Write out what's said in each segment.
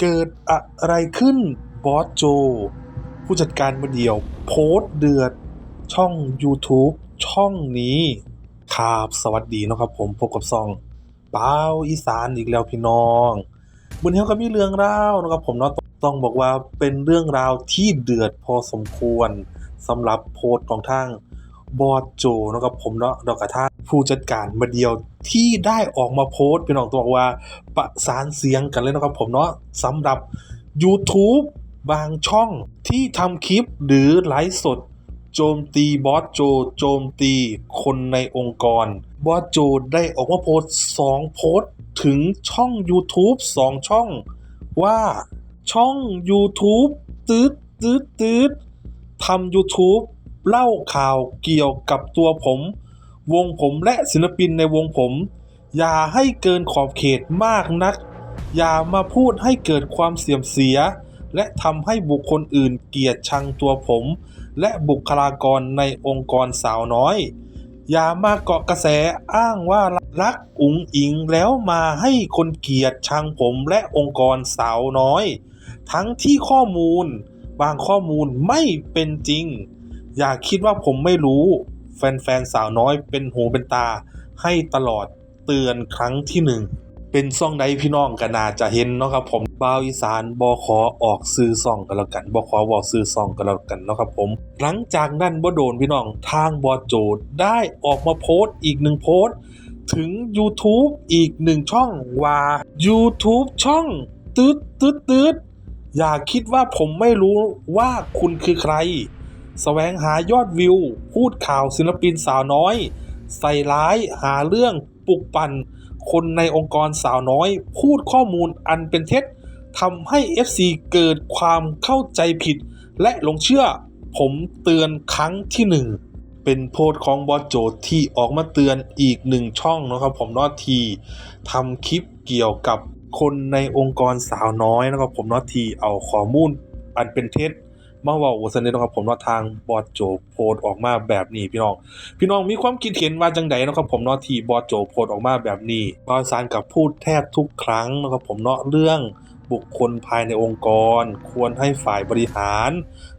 เกิดอะไรขึ้นบอสโจ ผู้จัดการมาเดียว โพสต์เดือด ช่อง YouTube ช่องนี้ครับสวัสดีนะครับผมพบกับซอง เปาอีสานอีกแล้วพี่น้องบนเฮาก็มีเรื่องราวนะครับผมเนาะต้องบอกว่าเป็นเรื่องราวที่เดือดพอสมควรสำหรับโพสต์ของทางบอสโจนะครับผมเนาะดอกกระทา ผู้จัดการมาเดียวที่ได้ออกมาโพสต์พี่น้องต้องบอกว่า ประสานเสียงกันเลยนะครับผมเนาะสำหรับ YouTube บางช่องที่ทำคลิปหรือไลฟ์สด โจมตีบอสโจ โจมตีคนในองค์กร บอสโจได้ออกมาโพสต์สองโพสต์ถึงช่อง YouTube สองช่อง ว่าช่อง YouTube ตืดตืดตืดทำ YouTube เล่าข่าวเกี่ยวกับตัวผม วงผมและศิลปินในวงผม อย่าให้เกินขอบเขตมากนัก อย่ามาพูดให้เกิดความเสื่อมเสีย และทำให้บุคคลอื่นเกลียดชังตัวผม และบุคลากรในองค์กรสาวน้อย อย่ามาเกาะกระแสอ้างว่ารักอุ๋งอิงแล้วมาให้คนเกลียดชังผมและองค์กรสาวน้อย ทั้งที่ข้อมูลบางข้อมูลไม่เป็นจริง อย่าคิดว่าผมไม่รู้ แฟนๆสาวน้อยเป็นหูเป็นตา ให้ตลอดเตือนครั้งที่หนึ่งเป็นซ่องใดพี่น้องก็น่าจะเห็นเนาะครับผมบ่าวอีสานบอขอออกซื้อซ่องกันแล้วกันบอขอบอกซื้อซ่องกันแล้วกันเนาะครับผม หลังจากนั้นบ่โดนพี่น้องทางบอโจดได้ออกมาโพสต์อีกหนึ่งโพสต์ ถึง YouTube อีกหนึ่งช่องว่า YouTube ช่องตืดตืดตืดอย่าคิดว่าผมไม่รู้ว่าคุณคือใคร แสวงหายอดวิว พูดข่าวศิลปินสาวน้อย ใส่ร้ายหาเรื่องปลุกปั่น คนในองค์กรสาวน้อย พูดข้อมูลอันเป็นเท็จทำให้ FC เกิดความเข้าใจผิด และหลงเชื่อ ผมเตือนครั้งที่หนึ่งเป็นโพสของบอโจที่ออกมาเตือนอีกหนึ่งช่องนะครับ ผมนอทีทำคลิปเกี่ยวกับคนในองค์กรสาวน้อยนะครับผมนอทีเอาข้อมูลอันเป็นเท็จ มาว่าสนิทนะครับผมเนาะทางบอสโจโพสต์ออกมาแบบนี้พี่น้อง พี่น้องมีความคิดเห็นว่าจังใดนะครับผมเนาะที่บอสโจโพสต์ออกมาแบบนี้บอยสารกับพูดแทบทุกครั้งนะครับผมเนาะเรื่องบุคคลภายในองค์กร ควรให้ฝ่ายบริหาร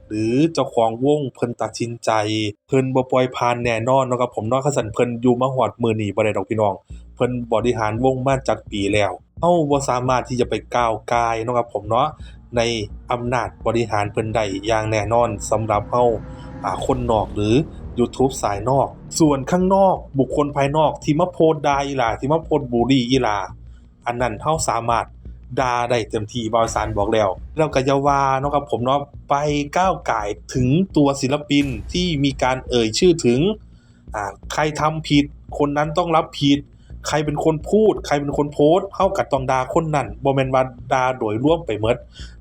หรือเจ้าของวงเพิ่นตัดสินใจ เพิ่นบ่ปล่อยผ่านแน่นอนนะครับผมเนาะคันสันเพิ่นอยู่มาฮอดมื้อนี้บ่ได้ดอกพี่น้อง เพิ่นบริหารวงมาจักปีแล้วเฮาบ่สามารถที่จะไปก้าวกายนะครับผมเนาะ ในอำนาจบริหารเพิ่นได้อย่างแน่นอนสำหรับเฮาคนนอกหรือ YouTube สายนอก ส่วนข้างนอกบุคคลภายนอกที่มาโพสต์ด่าอีหลาที่มาโพสต์บูลลี่อีหลาอันนั้นเฮาสามารถด่าได้เต็มที่บาวสารบอกแล้วแล้วก็ยาว่าเนาะครับผมเนาะไปก้าวไก่ถึงตัวศิลปินที่มีการเอ่ยชื่อถึงใครทำผิด คนนั้นต้องรับผิด ใครเป็นคนพูด ใครเป็นคนโพสต์เฮากับตองดาคนนั้นบ่แม่นวาดาโดยร่วมไปหมด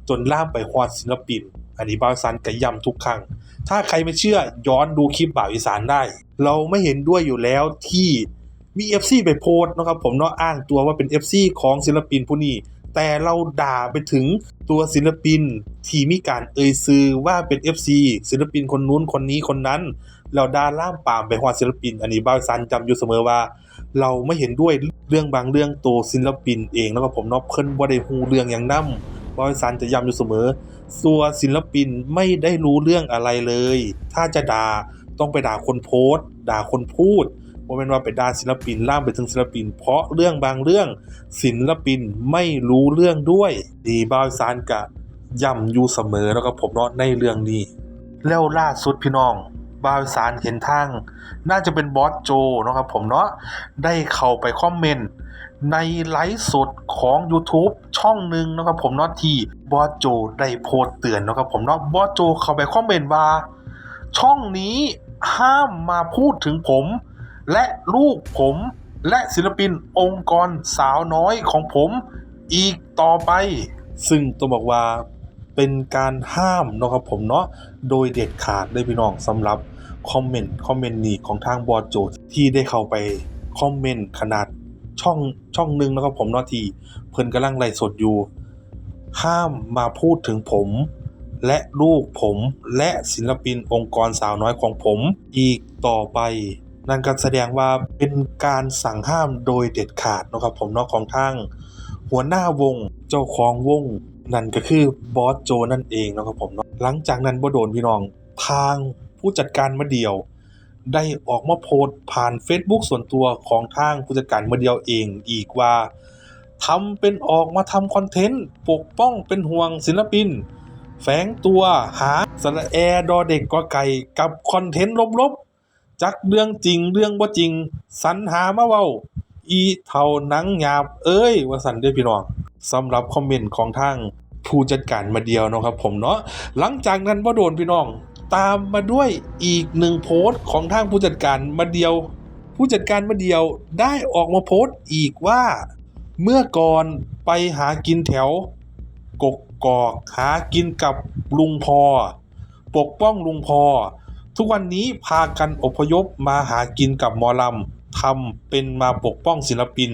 จนล่ามไปฮอดศิลปิน อันนี้บาวอีสานก็ย้ำทุกครั้ง ถ้าใครไม่เชื่อย้อนดูคลิปบ่าวอีสานได้ เราไม่เห็นด้วยอยู่แล้วที่มี FC ไปโพสนะครับผมเนาะอ้างตัวว่าเป็น FC ของศิลปินผู้นี้แต่เราด่าไปถึงตัวศิลปินที่มีการเอ่ยซื่อว่าเป็น FC ศิลปินคนนู้นคนนี้คนนั้น เราด่าล่ามปามไปฮอดศิลปิน อันนี้บาวอีสานจำอยู่เสมอว่า เราไม่เห็นด้วยเรื่องบางเรื่องตัวศิลปินเองแล้วก็ผมนาะเพิ่นบ่าได้ฮูเรื่องหยังนำบอยซันจะย้ำอยู่เสมอตัวศิลปินไม่ได้รู้เรื่องอะไรเลย ถ้าจะด่าต้องไปด่าคนโพสต์ ด่าคนพูดว่าเป็นว่าไปด่าศิลปินล่ามไปถึงศิลปิน เพราะเรื่องบางเรื่องศิลปินไม่รู้เรื่องด้วยดีบอยซันกะย้ำอยู่เสมอแล้วก็ผมเนาะในเรื่องนี้แล้วล่าสุดพี่น้อง บาวสารเห็นทาง น่าจะเป็นบอสโจนะครับผมเนาะได้เข้าไปคอมเมนต์ในไลฟ์สดของ YouTube ช่องหนึ่งนะครับผมเนาะที่บอสโจได้โพสต์เตือนนะครับผมเนาะบอสโจเข้าไปคอมเมนต์ว่า ช่องนี้ห้ามมาพูดถึงผม และลูกผมและศิลปินองค์กรสาวน้อยของผมอีกต่อไป ซึ่งต้องบอกว่า เป็นการห้ามเนาะครับผมเนาะโดยเด็ดขาดเลยพี่น้องสำหรับคอมเมนต์คอมเมนต์นี้ของทางบอสโจที่ได้เข้าไปคอมเมนต์ขนาดช่องช่องหนึ่งนะครับผมเนาะที่เพิ่นกำลังไลฟ์สดอยู่ ห้ามมาพูดถึงผม และลูกผมและศิลปินองค์กรสาวน้อยของผมอีกต่อไป นั่นก็แสดงว่าเป็นการสั่งห้ามโดยเด็ดขาดนะครับผมเนาะของทางหัวหน้าวงเจ้าของวง นั่นก็คือบอสโจนั่นเองนะครับผมนะหลังจากนั้นบ่โดนพี่น้องทางผู้จัดการมาเดียว ได้ออกมาโพสต์ผ่าน Facebook ส่วนตัวของทางผู้จัดการมาเดียวเองอีกว่าทำเป็นออกมาทำคอนเทนต์ปกป้องเป็นห่วงศิลปิน แฝงตัวหาสระแอดอเด็กกอไก่กับคอนเทนต์ลบๆ จักเรื่องจริงเรื่องบ่จริง สรรหามาเว้า อีเท่าหนังหยาบเอ้ย ว่าสันเด้อพี่น้องสำหรับคอมเมนต์ของทาง ผู้จัดการมาเดียวนะครับผมเนาะหลังจากนั้นบ่โดนพี่น้อง ตามมาด้วยอีกหนึ่งโพสต์ของทางผู้จัดการมาเดียว ผู้จัดการมาเดียวได้ออกมาโพสต์อีกว่าเมื่อก่อนไปหากินแถว กกกอกหากินกับลุงพอ ปกป้องลุงพอ ทุกวันนี้พากันอพยพมาหากินกับหมอลำทำเป็นมาปกป้องศิลปิน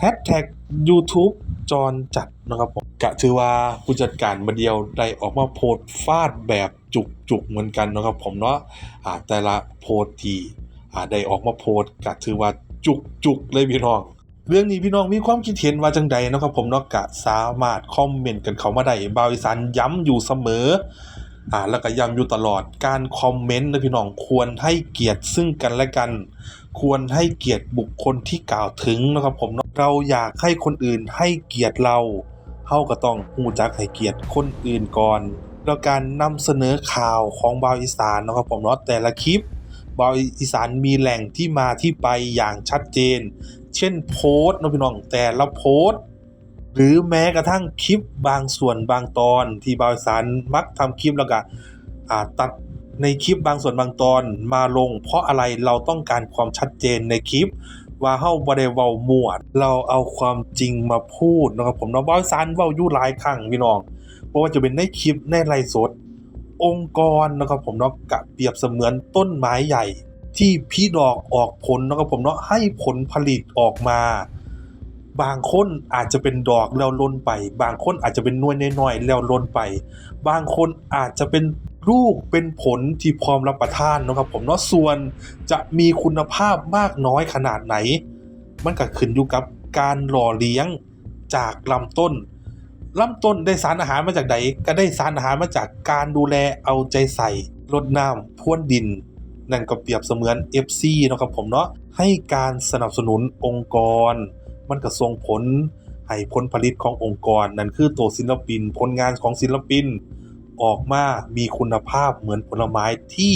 แฮชแท็ก YouTube จรจัดนะครับผมกะถือว่าผู้จัดการมาเดียวได้ออกมาโพสฟาดแบบจุกๆเหมือนกันนะครับผมเนาะอ่าแต่ละโพสที่อ่าได้ออกมาโพสกะถือว่าจุกๆเลยพี่น้องเรื่องนี้พี่น้องมีความคิดเห็นว่าจังใดนะครับผมเนาะกะสามารถคอมเมนต์กันเข้ามาได้บาวิสันย้ำอยู่เสมอ อ่าแล้วก็ย้ำอยู่ตลอดการคอมเมนต์นะพี่น้องควรให้เกียรติซึ่งกันและกัน ควรให้เกียรติบุคคลที่กล่าวถึงนะครับผมเนาะเราอยากให้คนอื่นให้เกียรติเราเฮาก็ต้องฮู้จักให้เกียรติคนอื่นก่อน แล้วการนำเสนอข่าวของบาวอีสานนะครับผมเนาะแต่ละคลิปบาวอีสานมีแหล่งที่มาที่ไปอย่างชัดเจน เช่นโพสต์นะพี่น้องแต่ละโพสต์ หรือแม้กระทั่งคลิปบางส่วนบางตอน ที่บาวอีสานมักทำคลิปแล้วก็ตัดในคลิปบางส่วนบางตอนมาลง เพราะอะไรเราต้องการความชัดเจนในคลิปว่าเฮาบ่ได้เว้ามั่วเราเอาความจริงมาพูดนะครับผมเนาะบาวอีสานเว้าอยู่หลายครั้งพี่น้องบ่ว่าจะเป็นในคลิปในไลฟ์สด องค์กรนะครับผมเนาะกะเปรียบเสมือนต้นไม้ใหญ่ ที่พี่ดอกออกผลนะครับผมเนาะให้ผลผลิตออกมา บางคนอาจจะเป็นดอกแล้วล้นไป บางคนอาจจะเป็นน่วยน้อยๆแล้วล้นไป บางคนอาจจะเป็นลูกเป็นผลที่พร้อมรับประทานนะครับผมเนาะส่วนจะมีคุณภาพมากน้อยขนาดไหน มันก็ขึ้นอยู่กับการหล่อเลี้ยงจากลำต้นลำต้นได้สารอาหารมาจากไหนก็ได้สารอาหารมาจากการดูแลเอาใจใส่รดน้ำพรวนดิน นั่นก็เปรียบเสมือน FC นะครับผมเนาะให้การสนับสนุนองค์กร มันก็ส่งผลให้ผลผลิตขององค์กรนั่นคือตัวศิลปิน ผลงานของศิลปิน ออกมามีคุณภาพเหมือนผลไม้ที่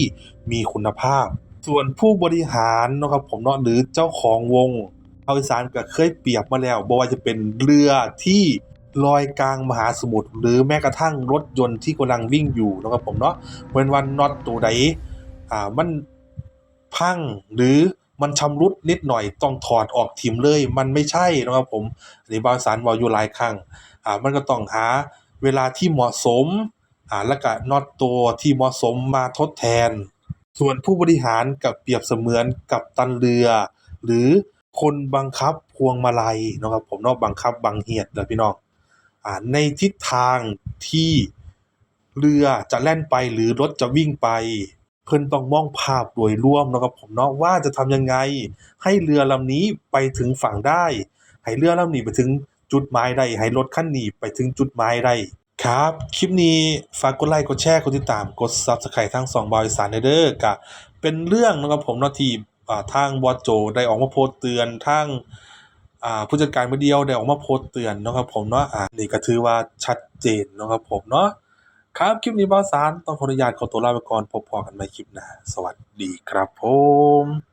มีคุณภาพ ส่วนผู้บริหารนะครับผมเนาะหรือเจ้าของวงเอาอีสานก็เคยเปรียบมาแล้วบ่ว่าจะเป็นเรือที่ลอยกลางมหาสมุทรหรือแม้กระทั่งรถยนต์ที่กำลังวิ่งอยู่นะครับผมเนาะเว้นวันน็อตตัวใดอ่ามันพังหรือ มันชำรุดนิดหน่อยต้องถอดออกทิมเลย มันไม่ใช่นะครับผมอันนี้บาวอีสารเว้าอยู่หลายครั้งอ่ามันก็ต้องหาเวลาที่เหมาะสมอ่าแล้วก็น็อตตัวที่เหมาะสมมาทดแทน ส่วนผู้บริหารกับเปรียบเสมือนกับตันเรือ หรือคนบังคับพวงมาลัยนะครับผมนาะบังคับบังเหียดนะพี่น้องอ่าในทิศทางที่เรือจะแล่นไปหรือรถจะวิ่งไป เพิ่นต้องมองภาพโดยรวมเนาะครับผมเนาะว่าจะทำยังไง ให้เรือลำนี้ไปถึงฝั่งได้ ให้เรือลำนี้ไปถึงจุดหมายได้ ให้รถคันนี้ไปถึงจุดหมายได้ครับ คลิปนี้ฝากกดไลค์ กดแชร์ กดติดตาม กด Subscribe ทั้ง2บริษัทเด้อก็เป็นเรื่องนะครับผมเนาะที่ทางบอโจได้ออกมาโพสเตือนทางผู้จัดการมือเดียวได้ออกมาโพสเตือนนะครับผมเนาะนี่ก็ถือว่าชัดเจนนะครับผมเนาะ ครับคลิปนี้บอสสารต้องขออนุญาตขอตัวลาไปก่อนพบพอกันใหม่คลิปหน้าสวัสดีครับผม